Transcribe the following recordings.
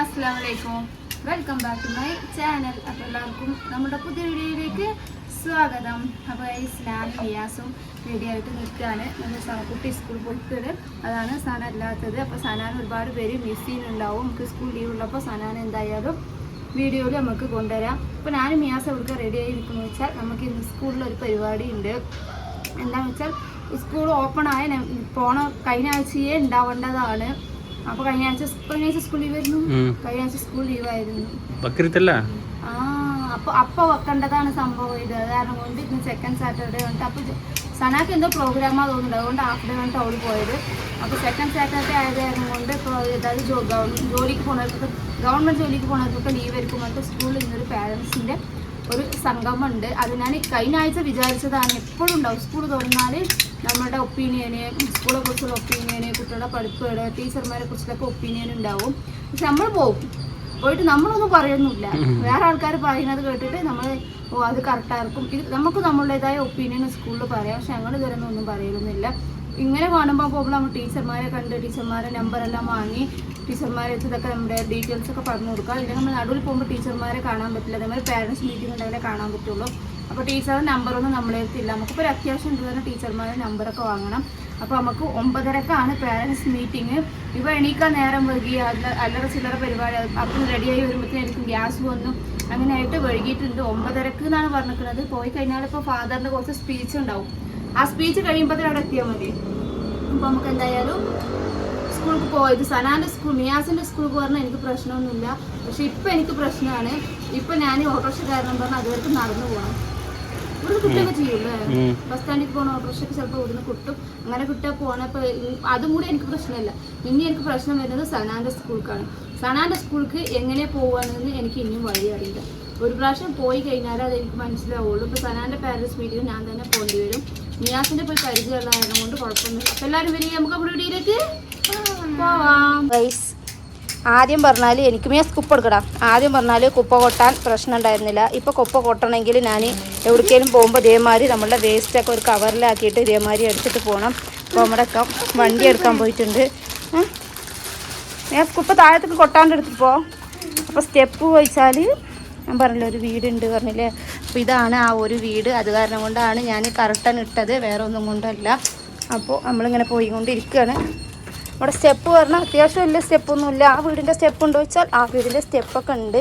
അസ്സാം വലൈക്കും welcome back to my channel അപ്പോൾ എല്ലാവർക്കും നമ്മുടെ പുതിയ വീഡിയോയിലേക്ക് സ്വാഗതം. അപ്പോൾ ഇസ്ലാം റെഡിയായിട്ട് റെഡി ആയിട്ട് നിൽക്കുകയാണ്. നമ്മൾ സനക്കുട്ടി സ്കൂൾ പോയിട്ട് അതാണ് സന അല്ലാത്തത്. അപ്പോൾ സനാൻ ഒരുപാട് പേര് മിസ് ചെയ്യുന്നുണ്ടാവും. നമുക്ക് സ്കൂൾ ലീവ് ഉള്ളപ്പോൾ സനാൻ എന്തായാലും വീഡിയോയിൽ നമുക്ക് കൊണ്ടുവരാം. അപ്പോൾ ഞാനും മിയാസ് എവിടെ റെഡി ആയി നിൽക്കുന്നു വെച്ചാൽ നമുക്ക് ഇന്ന് സ്കൂളിലൊരു പരിപാടി ഉണ്ട്. എന്താണെന്ന് വെച്ചാൽ സ്കൂൾ ഓപ്പൺ ആയ പോണ കഴിഞ്ഞ ആഴ്ചയെ ഉണ്ടാവേണ്ടതാണ്. അപ്പൊ കഴിഞ്ഞ ആഴ്ച കഴിഞ്ഞ ആഴ്ച സ്കൂൾ ലീവായിരുന്നു. കഴിഞ്ഞ ആഴ്ച സ്കൂൾ ലീവായിരുന്നു ബക്രീത്തല്ല അപ്പൊ അപ്പൊ വെക്കേണ്ടതാണ് സംഭവം ഇത്. കാരണം കൊണ്ട് ഇന്ന് സെക്കൻഡ് സാറ്റർഡേ ഉണ്ട് അപ്പൊ സനാക്ക് എന്തോ പ്രോഗ്രാമാ തോന്നുന്നുണ്ട്. അതുകൊണ്ട് ഹാഫ് ഡേ വന്നിട്ട് അവൾ പോയത്. അപ്പൊ സെക്കൻഡ് സാറ്റർഡേ ആയത് കാരണം കൊണ്ട് ഇപ്പോൾ ഗവൺമെന്റ് ജോലിക്ക് പോണവർക്കൊക്കെ ഗവൺമെന്റ് ജോലിക്ക് പോണവർക്കൊക്കെ ലീവ് ആയിരിക്കും. പറഞ്ഞിട്ട് സ്കൂളിൽ ഇന്നൊരു പാരൻസിന്റെ ഒരു സംഗമമുണ്ട് അത് ഞാൻ കഴിഞ്ഞ ആഴ്ച വിചാരിച്ചതാണ് എപ്പോഴും ഉണ്ടാവും. സ്കൂൾ തുറന്നാൽ നമ്മുടെ ഒപ്പീനിയന് സ്കൂളെ കുറിച്ചുള്ള ഒപ്പീനിയന് കുട്ടികളുടെ പഠിപ്പുകൾ ടീച്ചർമാരെ കുറിച്ചിട്ടൊക്കെ ഒപ്പീനിയൻ ഉണ്ടാവും. പക്ഷെ നമ്മൾ പോകും പോയിട്ട് നമ്മളൊന്നും പറയുന്നില്ല വേറെ ആൾക്കാർ പറയുന്നത് കേട്ടിട്ട് നമ്മൾ ഓ അത് കറക്റ്റായിരിക്കും ഇത് നമുക്ക് നമ്മളുടേതായ ഒപ്പീനിയൻ സ്കൂളിൽ പറയാം. പക്ഷെ ഞങ്ങൾ ഇതുവരെ ഒന്നും പറയുന്നില്ല ഇങ്ങനെ കാണുമ്പോൾ പോകുമ്പോൾ നമ്മൾ ടീച്ചർമാരെ കണ്ട് ടീച്ചർമാരെ നമ്പറെല്ലാം വാങ്ങി ടീച്ചർമാരെ ഇതൊക്കെ നമ്മുടെ ഡീറ്റെയിൽസ് ഒക്കെ പറഞ്ഞു കൊടുക്കുക. അല്ലെങ്കിൽ നമ്മൾ നടുവിൽ പോകുമ്പോൾ ടീച്ചർമാരെ കാണാൻ പറ്റില്ല. അതേമാതിരി പാരൻസ് മീറ്റിംഗ് ഉണ്ടെങ്കിലേ കാണാൻ പറ്റുള്ളൂ. അപ്പോൾ ടീച്ചറുടെ നമ്പറൊന്നും നമ്മളെ അടുത്തില്ല നമുക്കിപ്പോൾ ഒരു അത്യാവശ്യം ഉണ്ട് തന്നെ ടീച്ചർമാരുടെ നമ്പറൊക്കെ വാങ്ങണം. അപ്പോൾ നമുക്ക് ഒമ്പതരക്കാണ് പാരൻസ് മീറ്റിംഗ് ഇവ എണീക്കാൻ നേരം വൈകി അല്ല അല്ലറ ചില്ലറ പരിപാടി അപ്പം റെഡിയായി വരുമ്പോഴത്തേക്കും എനിക്ക് ഗ്യാസ് വന്നു. അങ്ങനെ ആയിട്ട് വൈകിട്ടുണ്ട് ഒമ്പതരക്ക് എന്നാണ് പറഞ്ഞിരിക്കുന്നത്. പോയി കഴിഞ്ഞാൽ ഇപ്പോൾ ഫാദറിന്റെ കുറച്ച് സ്പീച്ച് ഉണ്ടാവും. ആ സ്പീച്ച് കഴിയുമ്പോഴത്തേക്കും അവിടെ എത്തിയാൽ മതി. അപ്പോൾ നമുക്ക് എന്തായാലും സ്കൂൾക്ക് പോയത്. സനാന്റെ സ്കൂൾ മിയാസിന്റെ സ്കൂൾക്ക് പറഞ്ഞാൽ എനിക്ക് പ്രശ്നമൊന്നുമില്ല. പക്ഷെ ഇപ്പം എനിക്ക് പ്രശ്നമാണ്. ഇപ്പം ഞാൻ ഓട്ടോറിക്ഷ കാരണം പറഞ്ഞാൽ അതുവരെ നടന്നു പോകണം ഇവിടുന്ന് കുട്ടിയൊക്കെ ചെയ്യുമല്ലേ. ബസ് സ്റ്റാൻഡിൽ പോകണ ഓട്ടോറിക്ഷയ്ക്ക് ചിലപ്പോൾ ഇവിടുന്ന് കിട്ടും. അങ്ങനെ കുട്ടിയെ പോകണപ്പോൾ അതും കൂടി എനിക്ക് പ്രശ്നമില്ല. ഇനി എനിക്ക് പ്രശ്നം വരുന്നത് സനാന്റെ സ്കൂൾക്കാണ്. സനാന്റെ സ്കൂൾക്ക് എങ്ങനെ പോവുകയാണെന്ന് എനിക്ക് ഇനിയും വഴി അറിയില്ല. ഒരു പ്രാവശ്യം പോയി കഴിഞ്ഞാൽ അത് എനിക്ക് മനസ്സിലാവുള്ളൂ. ഇപ്പോൾ സനാന്റെ പാരൻസ് മീറ്റിംഗ് ഞാൻ തന്നെ പോകേണ്ടി വരും. നിയാസിന്റെ പോയി പരിചയമുള്ള കാരണം കൊണ്ട് കുഴപ്പമൊന്നുമില്ല. അപ്പോൾ എല്ലാവരും വരിക. നമുക്ക് അവിടെ വീട്ടിലേക്ക് പോവാം. ആദ്യം പറഞ്ഞാൽ എനിക്ക് മേ കുപ്പ എടുക്കടാ ആദ്യം പറഞ്ഞാൽ കുപ്പ കൊട്ടാൻ പ്രശ്നം ഉണ്ടായിരുന്നില്ല. ഇപ്പോൾ കുപ്പ കൊട്ടണമെങ്കിൽ ഞാൻ എവിടേക്കേലും പോകുമ്പോൾ ഇതേമാതിരി നമ്മളുടെ വേസ്റ്റൊക്കെ ഒരു കവറിലാക്കിയിട്ട് ഇതേമാതിരി എടുത്തിട്ട് പോകണം അപ്പോൾ നമ്മുടെ വണ്ടി എടുക്കാൻ പോയിട്ടുണ്ട്? ഞാൻ കുപ്പ താഴത്തേക്ക് കൊട്ടാണ്ട് എടുത്തിട്ട് പോ. അപ്പോൾ സ്റ്റെപ്പ് വെച്ചാൽ ഞാൻ പറഞ്ഞില്ല ഒരു വീടുണ്ട് പറഞ്ഞില്ലേ? അപ്പോൾ ഇതാണ് ആ ഒരു വീട്. അത് കാരണം കൊണ്ടാണ് ഞാൻ കറക്റ്റാണ് ഇട്ടത്. വേറെ ഒന്നും കൊണ്ടല്ല. അപ്പോൾ നമ്മളിങ്ങനെ പോയിക്കൊണ്ടിരിക്കുകയാണ് നമ്മുടെ സ്റ്റെപ്പ് പറഞ്ഞാൽ അത്യാവശ്യം വലിയ സ്റ്റെപ്പൊന്നുമില്ല. ആ വീടിന്റെ സ്റ്റെപ്പ് ഉണ്ടോ വെച്ചാൽ ആ വീടിന്റെ സ്റ്റെപ്പൊക്കെ ഉണ്ട്.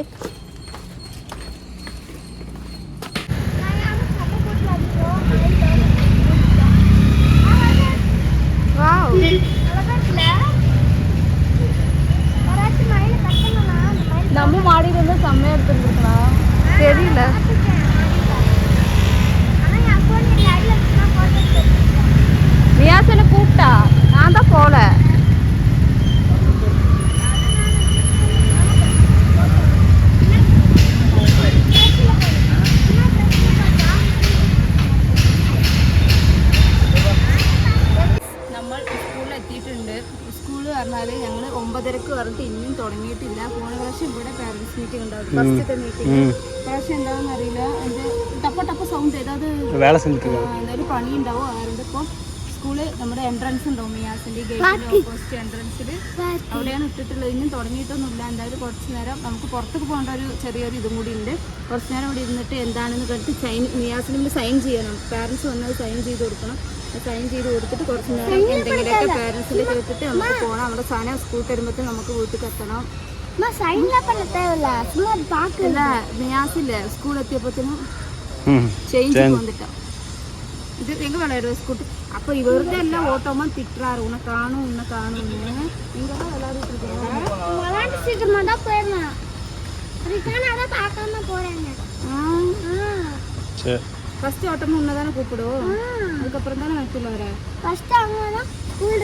പാരന്റ്സ് മീറ്റിംഗ് ഉണ്ടാവും. ഫസ്റ്റത്തെ മീറ്റിംഗ് പ്രാവശ്യം എന്താണെന്ന് അറിയില്ല. അതിന്റെ ടപ്പ ടപ്പ സൗണ്ട് ഏതാത് എന്തായാലും പണി ഉണ്ടാവും അതുകൊണ്ട് ഇപ്പോൾ നമ്മുടെ എൻട്രൻസ് ഉണ്ടാവും മിയാസിന്റെ ഗേറ്റിന്റെ ഓപ്പോസിറ്റ് എൻട്രൻസിൽ അവിടെയാണ് ഇട്ടിട്ടുള്ളത്. ഇനിയും തുടങ്ങിയിട്ടൊന്നുമില്ല. എന്തായാലും കുറച്ച് നേരം നമുക്ക് പുറത്തേക്ക് പോകേണ്ട ഒരു ചെറിയൊരു ഇതും കൂടി ഉണ്ട്. കുറച്ച് നേരം ഇവിടെ ഇരുന്നിട്ട് എന്താണെന്ന് കണ്ടിട്ട് സൈൻ മിയാസിന് സൈൻ ചെയ്യണം. പാരന്റ്സ് വന്നത് സൈൻ ചെയ്ത് കൊടുക്കണം. സൈൻ ചെയ്ത് കൊടുത്തിട്ട് കുറച്ച് നേരം എന്തെങ്കിലുമൊക്കെ പാരൻസിന്റെ കേട്ടിട്ട് നമുക്ക് പോകണം അവിടെ സാധനം സ്കൂൾ തരുമ്പോഴത്തേ നമുക്ക് വീട്ടിൽ എത്തണം அம்மா சைன்லாம் பண்ண தேவையில்ல. சும்மா பார்க்கல. நியாசி இல்லை ஸ்கூல் எத்திய பார்த்தீங்கன்னா சேஞ்ச் இது எங்கே விளையாடுற ஸ்கூட்டி அப்போ இவருதான் எல்லாம் ஓட்டமா திட்டுறாரு. உனக்கு காணும் உன்னை காணும் இங்கே தான் விளையாடிட்டு இருக்கிறாங்க விளையாண்டு சீக்கிரமாக தான் ஓட்டமா உன்னை தானே கூப்பிடும் அதுக்கப்புறம் தானே வைக்கல வர ஃபர்ஸ்ட் அவங்க தான் ஸ்கூல்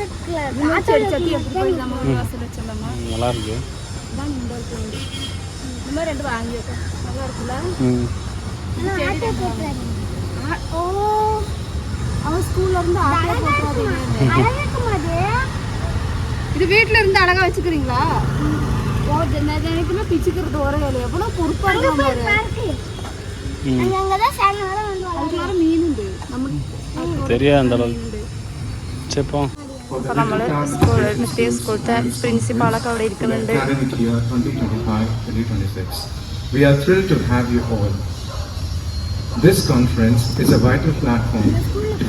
நல்லா இருக்கு. தான் இந்த இருக்குது இந்த மாதிரி இருக்குல்ல? ஓ. அவன் ஸ்கூல்ல இருந்து ஆட்டோ போட்டுறாதீங்க இது வீட்டுல இருந்து அழகா வச்சுக்கிறீங்களா? ஓ எனக்குமே பிச்சுக்கிறது ஒரே வேலை எவ்வளோ பொறுப்பாக இருக்கும் பாரு. சரியா அந்த அளவுக்கு. சரிப்போம் അപ്പോൾ നമ്മൾ സ്കൂൾ മറ്റേ സ്കൂളത്തെ പ്രിൻസിപ്പാളൊക്കെ അവിടെ ഇരിക്കുന്നുണ്ട് academic year 2025-2026. We are thrilled to have you all. This conference is a vital platform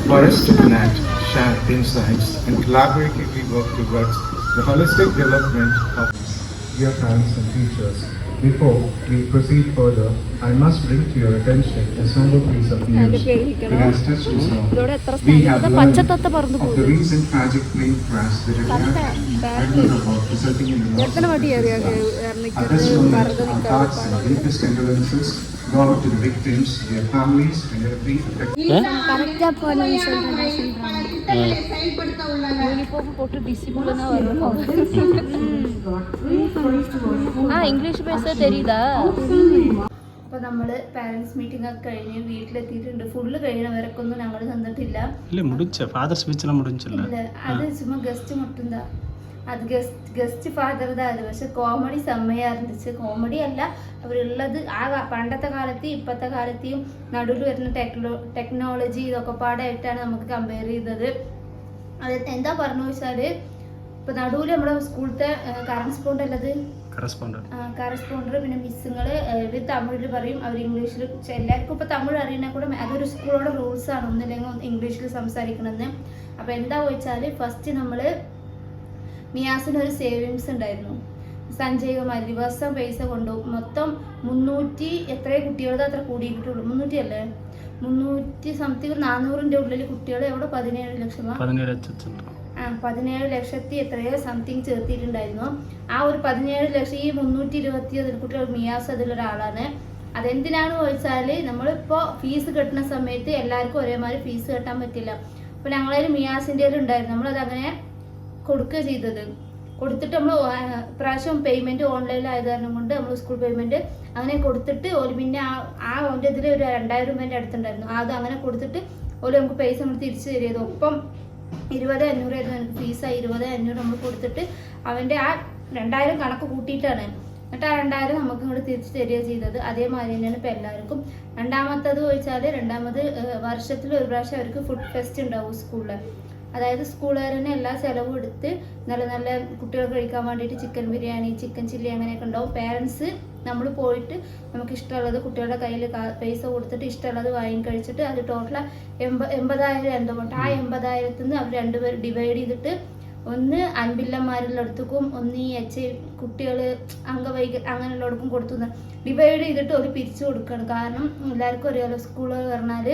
for us to connect, share insights, and collaboratively work towards the holistic development of dear parents and teachers. Before we proceed further, I must bring to your attention a somber piece of news that has touched us എത്ര We have learned of the recent tragic plane crash that had happened about resulting in the loss എത്ര of lives. At this moment, our thoughts and deepest condolences go out to the victims, their families, and every affected. English പേസ തരീതാ അപ്പൊ നമ്മൾ parents meeting ഒക്കെ കഴിഞ്ഞ് വീട്ടിലെത്തിയിട്ടുണ്ട്. Full കഴിയണവരൊക്കെ ഒന്നും ഞങ്ങൾ തന്നിട്ടില്ല. ഇല്ല മുടിച്ച? ഫാദർ സ്പീച്ചിൽ മുടിച്ചില്ല. ഇല്ല അത് ചുമ്മാ ഗസ്റ്റ് മുട്ടുന്നതാ. അത് ഗസ്റ്റ് ഗസ്റ്റ് ഫാദർ ഇതായത് പക്ഷെ കോമഡി സമയമായിരുന്നിച്ച് കോമഡി അല്ല അവരുള്ളത് ആ പണ്ടത്തെ കാലത്തെയും ഇപ്പത്തെ കാലത്തെയും നടുവിൽ വരുന്ന ടെക്നോ ടെക്നോളജി ഇതൊക്കെ പാടായിട്ടാണ് നമുക്ക് കമ്പയർ ചെയ്തത്. അത് എന്താ പറഞ്ഞു വെച്ചാൽ ഇപ്പൊ നടുവിൽ നമ്മുടെ സ്കൂളത്തെ കറൻസ് സ്പോണ്ട് ഉള്ളത് കറസ്പോണ്ടർ പിന്നെ മിസ്സുങ്ങൾ ഇവർ തമിഴിൽ പറയും അവർ ഇംഗ്ലീഷിൽ എല്ലാവർക്കും ഇപ്പൊ തമിഴ് അറിയണ കൂടെ അതൊരു സ്കൂളോടെ റൂൾസ് ആണ് ഒന്നില്ലെങ്കിൽ ഇംഗ്ലീഷിൽ സംസാരിക്കണമെന്ന് അപ്പൊ എന്താ വെച്ചാൽ ഫസ്റ്റ് നമ്മൾ മിയാസിന് ഒരു സേവിങ്സ് ഉണ്ടായിരുന്നു. സഞ്ജയ് കുമാർ ദിവസം പൈസ കൊണ്ടുപോകും മൊത്തം മുന്നൂറ്റി എത്ര കുട്ടികളുടെ അത്ര കൂടിയിട്ടുള്ളൂ. മുന്നൂറ്റി അല്ലേ മുന്നൂറ്റി സംതിങ് നാനൂറിന്റെ ഉള്ളിൽ കുട്ടികൾ എവിടെ? പതിനേഴ് ലക്ഷം പതിനേഴ് ലക്ഷത്തി എത്രയോ സംതിങ് ചേർത്തിട്ടുണ്ടായിരുന്നു. ആ ഒരു പതിനേഴ് ലക്ഷം ഈ മുന്നൂറ്റി ഇരുപത്തി കുട്ടികൾ മിയാസ് അതിലൊരാളാണ് അതെന്തിനാണ് ചോദിച്ചാൽ നമ്മളിപ്പോ ഫീസ് കെട്ടുന്ന സമയത്ത് എല്ലാവർക്കും ഒരേമാതിരി ഫീസ് കെട്ടാൻ പറ്റില്ല. അപ്പോൾ ഞങ്ങളൊരു മിയാസിന്റെ ഉണ്ടായിരുന്നു. നമ്മളത് അങ്ങനെ കൊടുക്കുക ചെയ്തത്. കൊടുത്തിട്ട് നമ്മൾ പ്രാവശ്യം പേയ്മെന്റ് ഓൺലൈനിലായത് കാരണം കൊണ്ട് നമ്മൾ സ്കൂൾ പേയ്മെന്റ് അങ്ങനെ കൊടുത്തിട്ട് ഒരു പിന്നെ ആ ഓന്റെ ഇതിൽ ഒരു രണ്ടായിരം രൂപേന്റെ അടുത്തുണ്ടായിരുന്നു. അത് അങ്ങനെ കൊടുത്തിട്ട് ഒരു നമുക്ക് പൈസ നമ്മൾ തിരിച്ചു തരിയത് ഒപ്പം ഇരുപത് അഞ്ഞൂറായിരുന്നു എനിക്ക് ഫീസായി ഇരുപത് അഞ്ഞൂറ് നമ്മൾ കൊടുത്തിട്ട് അവന്റെ ആ രണ്ടായിരം കണക്ക് കൂട്ടിയിട്ടാണ്. എന്നിട്ട് ആ രണ്ടായിരം നമുക്ക് ഇങ്ങോട്ട് തിരിച്ചു തരിക ചെയ്തത്. അതേമാതിരി തന്നെയാണ് ഇപ്പം എല്ലാവർക്കും. രണ്ടാമത്തത് ചോദിച്ചാൽ രണ്ടാമത് വർഷത്തിൽ ഒരു പ്രാവശ്യം അവർക്ക് ഫുഡ് ഫെസ്റ്റ് ഉണ്ടാവും സ്കൂളിൽ അതായത് സ്കൂളുകാർ എല്ലാ ചിലവും എടുത്ത് നല്ല നല്ല കുട്ടികൾ കഴിക്കാൻ വേണ്ടിയിട്ട് ചിക്കൻ ബിരിയാണി ചിക്കൻ ചില്ലി അങ്ങനെയൊക്കെ ഉണ്ടാവും. പേരൻസ് നമ്മൾ പോയിട്ട് നമുക്ക് ഇഷ്ടമുള്ളത് കുട്ടികളുടെ കയ്യിൽ പൈസ കൊടുത്തിട്ട് ഇഷ്ടമുള്ളത് വാങ്ങി കഴിച്ചിട്ട് അത് ടോട്ടൽ എൺപ എൺപതായിരം എന്തോ ആ എൺപതായിരത്തിൽ നിന്ന് അവർ രണ്ടുപേർ ഡിവൈഡ് ചെയ്തിട്ട് ഒന്ന് അൻപില്ലന്മാരുടെ അടുത്തേക്കും ഒന്ന് ഈ എച്ച് കുട്ടികൾ അംഗവൈക അങ്ങനെയുള്ളവർക്കും കൊടുത്തു ഡിവൈഡ് ചെയ്തിട്ട് ഒരു പിരിച്ചു കൊടുക്കണം. കാരണം എല്ലാവർക്കും അറിയാമല്ലോ സ്കൂൾ പറഞ്ഞാൽ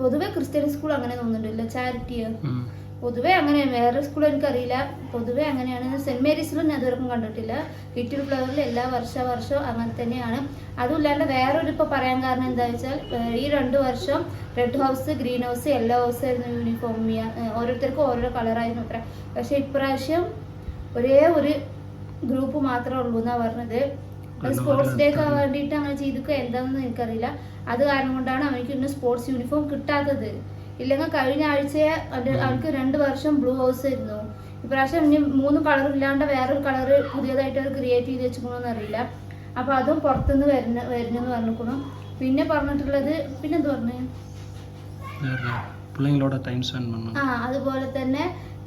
പൊതുവെ ക്രിസ്ത്യൻ സ്കൂൾ അങ്ങനെ തോന്നുന്നുണ്ടല്ലോ ചാരിറ്റിയോ പൊതുവെ അങ്ങനെയാണ് വേറെ സ്കൂൾ എനിക്കറിയില്ല. പൊതുവെ അങ്ങനെയാണ്. സെന്റ് മേരീസിലും ഞാൻ ഇതുവരെക്കും കണ്ടിട്ടില്ല. ലിറ്റിൽ ഫ്ലവറിൽ എല്ലാ വർഷ വർഷവും അങ്ങനെ തന്നെയാണ്. അതുമില്ലാണ്ട് വേറൊരു ഇപ്പോൾ പറയാൻ കാരണം എന്താ വെച്ചാൽ ഈ രണ്ട് വർഷം red house green house yellow house ആയിരുന്നു യൂണിഫോം ഓരോരുത്തർക്കും ഓരോ കളറായിരുന്നു അത്ര. പക്ഷെ ഇപ്രാവശ്യം ഒരേ ഒരു ഗ്രൂപ്പ് മാത്രമേ ഉള്ളൂ എന്നാ പറഞ്ഞത്. സ്പോർട്സ് ഡേ ഒക്കെ വേണ്ടിയിട്ട് അങ്ങനെ ചെയ്തിക്കോ എന്താണെന്ന് എനിക്കറിയില്ല. അത് കാരണം കൊണ്ടാണ് അവനിക്ക് ഇന്ന് സ്പോർട്സ് യൂണിഫോം കിട്ടാത്തത്. ഇല്ലെങ്കിൽ കഴിഞ്ഞ ആഴ്ച അവർക്ക് രണ്ട് വർഷം ബ്ലൂ ഹൗസ് ആയിരുന്നു. ഇപ്രാവശ്യം ഇനി മൂന്ന് കളർ ഇല്ലാണ്ട് വേറൊരു കളർ പുതിയതായിട്ട് അവർ ക്രിയേറ്റ് ചെയ്ത് വെച്ചിക്കണമെന്ന് അറിയില്ല. അപ്പോൾ അതും പുറത്തുനിന്ന് വരുന്ന വരുന്നെന്ന് പറഞ്ഞിരിക്കണം. പിന്നെ പറഞ്ഞിട്ടുള്ളത് പിന്നെ എന്ത് പറഞ്ഞു ആ അതുപോലെ തന്നെ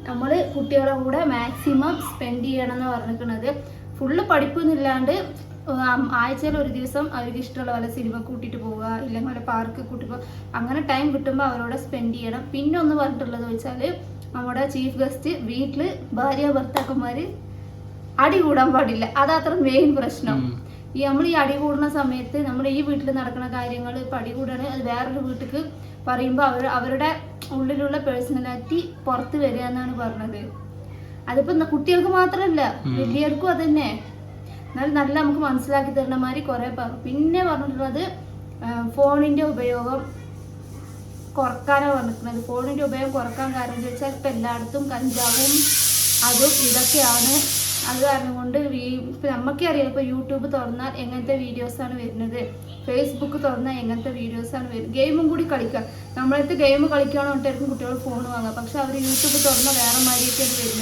നമ്മൾ കുട്ടികളുടെ കൂടെ മാക്സിമം സ്പെൻഡ് ചെയ്യണം എന്ന് പറഞ്ഞിരിക്കുന്നത് ഫുള്ള് പഠിപ്പൊന്നുമില്ലാണ്ട് ആഴ്ചയിൽ ഒരു ദിവസം അവർക്ക് ഇഷ്ടമുള്ള പോലെ സിനിമ കൂട്ടിയിട്ട് പോവുക ഇല്ലെങ്കിൽ വല്ല പാർക്ക് കൂട്ടി പോവുക അങ്ങനെ ടൈം കിട്ടുമ്പോൾ അവരോട് സ്പെൻഡ് ചെയ്യണം. പിന്നെ ഒന്ന് പറഞ്ഞിട്ടുള്ളത് വെച്ചാൽ നമ്മുടെ ചീഫ് ഗസ്റ്റ് വീട്ടിൽ ഭാര്യ ഭർത്താക്കന്മാർ അടി കൂടാൻ പാടില്ല. അതത്ര മെയിൻ പ്രശ്നം. ഈ നമ്മൾ ഈ അടി കൂടുന്ന സമയത്ത് നമ്മൾ ഈ വീട്ടിൽ നടക്കുന്ന കാര്യങ്ങൾ ഇപ്പം അടി കൂടാണ്. അത് വേറൊരു വീട്ടിക്ക് പറയുമ്പോൾ അവർ അവരുടെ ഉള്ളിലുള്ള പേഴ്സണാലിറ്റി പുറത്ത് വരിക എന്നാണ് പറഞ്ഞത്. അതിപ്പോൾ കുട്ടികൾക്ക് മാത്രമല്ല വലിയർക്കും വലിയവർക്കും അതന്നെ. എന്നാൽ നല്ല നമുക്ക് മനസ്സിലാക്കി തരുന്ന മാതിരി കുറേ പറഞ്ഞു പിന്നെ പറഞ്ഞിട്ടുള്ളത് ഫോണിന്റെ ഉപയോഗം കുറക്കാനാണ് പറഞ്ഞിരിക്കുന്നത് ഫോണിന്റെ ഉപയോഗം കുറയ്ക്കാൻ കാരണം എന്ന് വെച്ചാൽ ഇപ്പം എല്ലായിടത്തും കഞ്ചാവും അതും ഇതൊക്കെയാണ്. അത് കാരണം കൊണ്ട് ഇപ്പം നമുക്കേ അറിയാം ഇപ്പോൾ യൂട്യൂബ് തുറന്നാൽ എങ്ങനത്തെ വീഡിയോസാണ് വരുന്നത്. ഫേസ്ബുക്ക് തുറന്നാൽ എങ്ങനത്തെ വീഡിയോസാണ് വരുന്നത്. ഗെയിമും കൂടി കളിക്കാം. നമ്മളടുത്ത് ഗെയിം കളിക്കുകയാണോ കുട്ടികൾ ഫോൺ വാങ്ങുക പക്ഷെ അവർ യൂട്യൂബ് തുറന്നാൽ വേറെ മാതിരിയൊക്കെയാണ് വരുന്നത്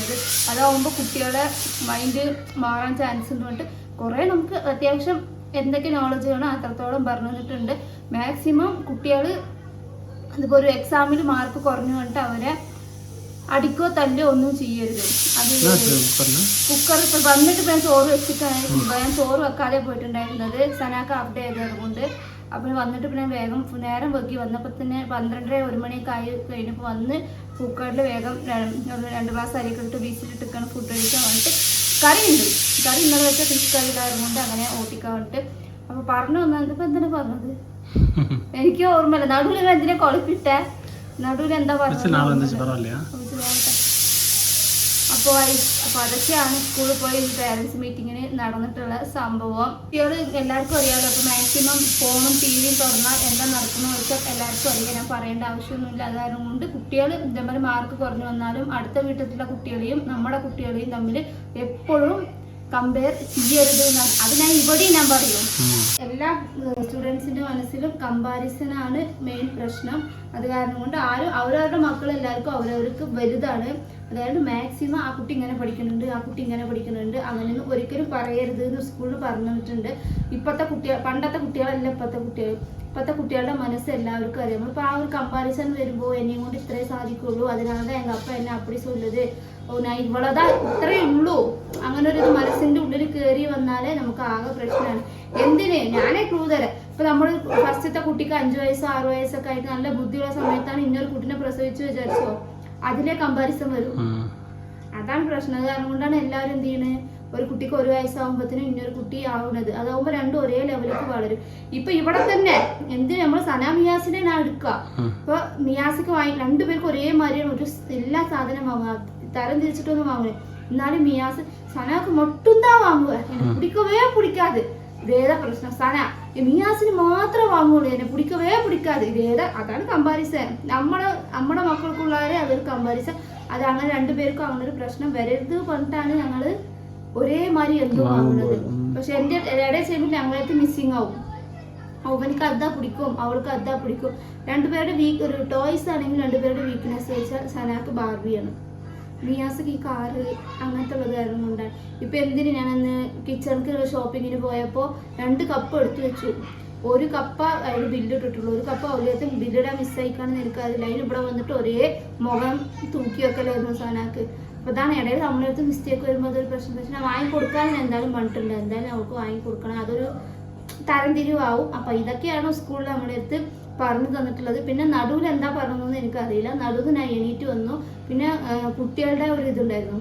അതാവുമ്പോൾ കുട്ടികളുടെ മൈൻഡ് മാറാൻ ചാൻസ് ഉണ്ട് കൊണ്ട് കുറേ നമുക്ക് അത്യാവശ്യം എന്തൊക്കെ നോളജ് വേണോ അത്രത്തോളം പറഞ്ഞു തന്നിട്ടുണ്ട്. മാക്സിമം കുട്ടികൾ അതിപ്പോൾ ഒരു എക്സാമിൽ മാർക്ക് കുറഞ്ഞു കണ്ടിട്ട് അവരെ അടിക്കോ തല്ലോ ഒന്നും ചെയ്യരുത്. അത് കുക്കർ ഇപ്പൊ വന്നിട്ട് ഞാൻ ചോറ് വെച്ചിട്ടാണ്. ഇപ്പൊ ഞാൻ ചോറ് വെക്കാതെ പോയിട്ടുണ്ടായിരുന്നത്. സനാക്ക് അപ്ഡേ ആയതുകൊണ്ട് കൊണ്ട് അപ്പൊ വന്നിട്ട് പിന്നെ വേഗം നേരം വെക്കി വന്നപ്പോൾ തന്നെ പന്ത്രണ്ടര ഒരു മണിയൊക്കെ ആയി കഴിഞ്ഞപ്പോൾ വന്ന് കുക്കറിൽ വേഗം രണ്ട് ഗ്ലാസ് അരിയൊക്കെ ഇട്ട് വീശിലിട്ടിട്ടാണ് ഫുഡ് കഴിക്കാൻ വന്നിട്ട് ഉണ്ട് കറി ഇന്നലെ വെച്ച ഫിഷ് കറി കൊണ്ട് അങ്ങനെ ഓട്ടിക്കാൻ വന്നിട്ട് അപ്പൊ പറഞ്ഞു വന്നത് ഇപ്പൊ എന്താണ് പറഞ്ഞത്? എനിക്ക് ഓർമ്മയില്ല. നടുവിൽ എന്തിനാ കുഴപ്പിട്ടെ നടുവിൽ എന്താ പറഞ്ഞത് അപ്പോൾ അപ്പോൾ അതൊക്കെയാണ് സ്കൂളിൽ പോയി പേരൻസ് മീറ്റിങ്ങിന് നടന്നിട്ടുള്ള സംഭവം. കുട്ടികൾ എല്ലാവർക്കും അറിയാമല്ലോ അപ്പോൾ മാക്സിമം ഫോണും ടി വിയും തുറന്നാൽ എന്താ നടക്കുന്നതൊക്കെ എല്ലാവർക്കും അറിയാം. ഞാൻ പറയേണ്ട ആവശ്യമൊന്നുമില്ല. അതായത് കൊണ്ട് കുട്ടികൾ ഇതേപോലെ മാർക്ക് കുറഞ്ഞു വന്നാലും അടുത്ത വീട്ടിലുള്ള കുട്ടികളെയും നമ്മുടെ കുട്ടികളെയും തമ്മിൽ എപ്പോഴും കമ്പയർ ചെയ്യരുത് എന്നാണ്. അത് ഞാൻ ഇവിടെയും ഞാൻ പറയും. എല്ലാ സ്റ്റുഡൻസിന്റെ മനസ്സിലും കമ്പാരിസനാണ് മെയിൻ പ്രശ്നം. അത് കാരണം കൊണ്ട് ആരും അവരവരുടെ മക്കൾ എല്ലാവർക്കും അവരവർക്ക് വലുതാണ്. അതായത് മാക്സിമം ആ കുട്ടി ഇങ്ങനെ പഠിക്കുന്നുണ്ട് ആ കുട്ടി ഇങ്ങനെ പഠിക്കുന്നുണ്ട് അങ്ങനെയൊന്നും ഒരിക്കലും പറയരുത് എന്ന് സ്കൂളിൽ പറഞ്ഞിട്ടുണ്ട്. ഇപ്പോഴത്തെ കുട്ടികൾ പണ്ടത്തെ കുട്ടികളല്ല ഇപ്പോഴത്തെ കുട്ടികൾ. ഇപ്പോഴത്തെ കുട്ടികളുടെ മനസ്സ് എല്ലാവർക്കും അറിയാം. അപ്പോൾ ആ ഒരു കമ്പാരിസൺ വരുമ്പോൾ എന്നെയും കൊണ്ട് ഇത്രേ സാധിക്കുള്ളൂ. അതിനാണ് എന്റെ അപ്പ എന്നെ അപ്പടി ചൊല്ലത് ഞാൻ ഇവളതാ ഇത്രേ ഉള്ളൂ. അങ്ങനെ ഒരു മനസ്സിന്റെ ഉള്ളിൽ കയറി വന്നാലേ നമുക്ക് ആകെ പ്രശ്നമാണ് എന്തിനെ? ഞാനേ ക്ലൂ തരാം. ഇപ്പൊ നമ്മൾ ഫസ്റ്റത്തെ കുട്ടിക്ക് അഞ്ചു വയസ്സോ ആറു വയസ്സൊക്കെ ആയിട്ട് നല്ല ബുദ്ധിയുള്ള സമയത്താണ് ഇന്നൊരു കുട്ടിനെ പ്രസവിച്ചു വിചാരിച്ചോ? അതിലെ കമ്പാരിസൺ വരും. അതാണ് പ്രശ്നം. അത് കാരണം കൊണ്ടാണ് എല്ലാവരും എന്ത് ചെയ്യണേ? ഒരു കുട്ടിക്ക് ഒരു വയസ്സാകുമ്പോഴത്തേനും ഇന്നൊരു കുട്ടി ആവുന്നത് അതാവുമ്പോൾ രണ്ടും ഒരേ ലെവലിലേക്ക് വളരും. ഇപ്പൊ ഇവിടെ തന്നെ എന്തിന് നമ്മൾ സനാ മിയാസിനെ ഞാൻ എടുക്കുക ഇപ്പൊ മിയാസിക്ക് വാങ്ങി രണ്ടുപേർക്ക് ഒരേ മാതിരിയാണ് ഒരു എല്ലാ സാധനം വാങ്ങുക. തരം തിരിച്ചിട്ടൊന്നും വാങ്ങുന്നത് എന്നാലും മിയാസ് സനാക്ക് മൊട്ടുന്താ വാങ്ങുക. പിടിക്കവേ പിടിക്കാതെ. ഇതേതാ പ്രശ്നം. സന മിയാസിന് മാത്രം വാങ്ങുള്ളൂ എന്നെ പിടിക്കവേ പിടിക്കാതെ. ഇതേതാ അതാണ് കമ്പാരിസൺ നമ്മളെ നമ്മുടെ മക്കൾക്കുള്ളവരെ അതൊരു കമ്പാരിസൺ അത് അങ്ങനെ രണ്ടുപേർക്കും അങ്ങനെ ഒരു പ്രശ്നം വരരുത് പറഞ്ഞിട്ടാണ് ഞങ്ങൾ ഒരേമാതിരി എന്തോ വാങ്ങുന്നത്. പക്ഷെ എന്റെ ഇടയിൽ ചെയ്യുമ്പോൾ ഞങ്ങൾക്ക് മിസ്സിങ് ആവും. അവനക്ക് അതാ പിടിക്കും അവൾക്ക് അതാ പിടിക്കും. രണ്ടുപേരുടെ വീക്ക് ഒരു ടോയ്സ് ആണെങ്കിൽ രണ്ടുപേരുടെ വീക്ക്നെസ് വെച്ചാൽ സനാക്ക് ബാർബിയാണ് മിയാസക്ക് ഈ കാറ് അങ്ങനത്തെ ഉള്ളത് കാരണം കൊണ്ടാണ് ഇപ്പൊ എന്തിന് ഞാനന്ന് കിച്ചണിക്ക് ഷോപ്പിങ്ങിന് പോയപ്പോൾ രണ്ട് കപ്പ് എടുത്തു വെച്ചു. ഒരു കപ്പ അതിൽ ബില്ല് ഇട്ടിട്ടുള്ളൂ. ഒരു കപ്പ അവലത്തെ ബില്ലിടാൻ മിസ്സായിക്കാണെന്ന് എനിക്കറിയില്ല അതിന് ഇവിടെ വന്നിട്ട് ഒരേ മുഖം തൂക്കി വെക്കലായിരുന്നു സാധനക്ക് അപ്പൊ അതാണ് ഇടയിൽ നമ്മളടുത്ത് മിസ്റ്റേക്ക് വരുമ്പോൾ അതൊരു പ്രശ്നം. പക്ഷെ ഞാൻ വാങ്ങി കൊടുക്കാൻ എന്തായാലും പറഞ്ഞിട്ടുണ്ട് എന്തായാലും അവൾക്ക് വാങ്ങി കൊടുക്കണം. അതൊരു തരംതിരിവാവും അപ്പൊ ഇതൊക്കെയാണ് സ്കൂളിൽ നമ്മുടെ അടുത്ത് പറഞ്ഞു തന്നിട്ടുള്ളത്. പിന്നെ നടുവിൽ എന്താ പറഞ്ഞതെന്ന് എനിക്കറിയില്ല. നടുവിൽ ഞാൻ എണീറ്റ് വന്നു. പിന്നെ കുട്ടികളുടെ ഒരു ഇതുണ്ടായിരുന്നു.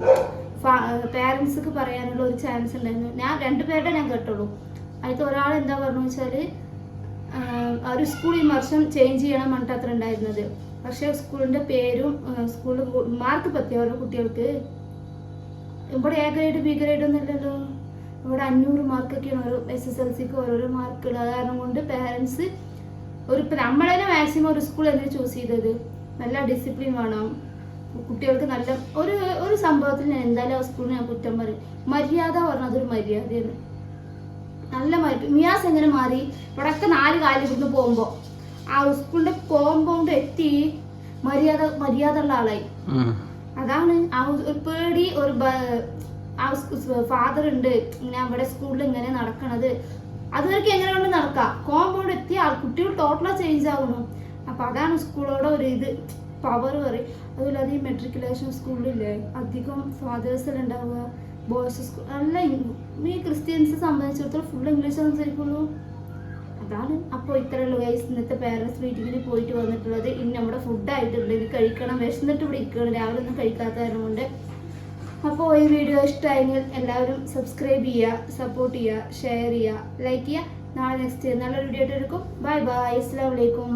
പാരൻസ്ക്ക് പറയാനുള്ള ഒരു ചാൻസ് ഉണ്ടായിരുന്നു. ഞാൻ രണ്ടുപേരുടെ ഞാൻ കേട്ടുള്ളൂ അതിൽ ഒരാൾ എന്താ പറഞ്ഞു വെച്ചാൽ ആ ഒരു സ്കൂൾ ഈ വർഷം ചേഞ്ച് ചെയ്യണം പറഞ്ഞിട്ട് അത്ര ഉണ്ടായിരുന്നത്. പക്ഷെ സ്കൂളിന്റെ പേരും സ്കൂളിൽ മാർക്ക് പറ്റിയ ഓരോ കുട്ടികൾക്ക്. ഇവിടെ എ ഗ്രേഡ് ബി ഗ്രേഡ് ഒന്നും ഇല്ലല്ലോ. ഇവിടെ അഞ്ഞൂറ് മാർക്കൊക്കെയാണ് ഓരോ എസ് എസ് എൽ സിക്ക് ഓരോരോ മാർക്കുകൾ അത് കാരണം കൊണ്ട് പാരൻസ് ഒരു ഇപ്പം നമ്മളെ മാക്സിമം ഒരു സ്കൂൾ എന്തിനു ചൂസ് ചെയ്തത്? നല്ല ഡിസിപ്ലിൻ വേണം. കുട്ടികൾക്ക് നല്ല ഒരു ഒരു സംഭവത്തിൽ ഞാൻ എന്തായാലും ആ സ്കൂളിൽ ഞാൻ കുറ്റം പറയും. മര്യാദ പറഞ്ഞത് ഒരു മര്യാദയാണ്. നല്ല മര്യാദ. മിയാസ് എങ്ങനെ മാറി? ഇവിടെയൊക്കെ നാല് കാലിൽ ഇവിടുന്ന് പോകുമ്പോൾ ആ സ്കൂളിന്റെ കോമ്പൗണ്ട് എത്തി മര്യാദ മര്യാദ ഉള്ള ആളായി അതാണ് ആ ഒരു പേടി ഒരു ആ ഫാദർ ഉണ്ട്. ഇങ്ങനെ അവിടെ സ്കൂളിൽ ഇങ്ങനെ നടക്കണത്. അതുവരെയൊക്കെ എങ്ങനെ കൊണ്ട് നടക്കാം? കോമ്പൗണ്ട് എത്തി ആ കുട്ടികൾ ടോട്ടലാ ചേഞ്ച് ആകുന്നു അപ്പൊ അതാണ് സ്കൂളോടെ ഒരു ഇത്. പവർ പറയും. അതുപോലെ ഈ മെട്രിക്കുലേഷൻ സ്കൂളിലില്ലേ അധികം ഫാദേഴ്സ് എല്ലാം ഉണ്ടാവുക? ബോയ്സ് സ്കൂൾ അല്ല ഈ ക്രിസ്ത്യൻസ് സംബന്ധിച്ചിടത്തോളം ഫുൾ ഇംഗ്ലീഷ് സംസാരിക്കുള്ളൂ. അതാണ്. അപ്പോൾ ഇത്രയുള്ള വയസ്സ് ഇന്നത്തെ പേരൻസ് മീറ്റിങ്ങിന് പോയിട്ട് വന്നിട്ടുള്ളത്. ഇനി നമ്മുടെ ഫുഡ് ആയിട്ടുണ്ട്. ഇത് കഴിക്കണം. വിശന്നിട്ട് ഇവിടെ ഇരിക്കണം രാവിലെ ഒന്നും കഴിക്കാത്ത കാരണം കൊണ്ട് അപ്പോൾ ഈ വീഡിയോ ഇഷ്ടമായെങ്കിൽ എല്ലാവരും സബ്സ്ക്രൈബ് ചെയ്യുക സപ്പോർട്ട് ചെയ്യുക ഷെയർ ചെയ്യുക ലൈക്ക് ചെയ്യുക. നാളെ നെക്സ്റ്റ് നല്ലൊരു വീഡിയോ ആയിട്ട് എടുക്കും. ബൈ ബൈ അസ്സാം വലൈക്കും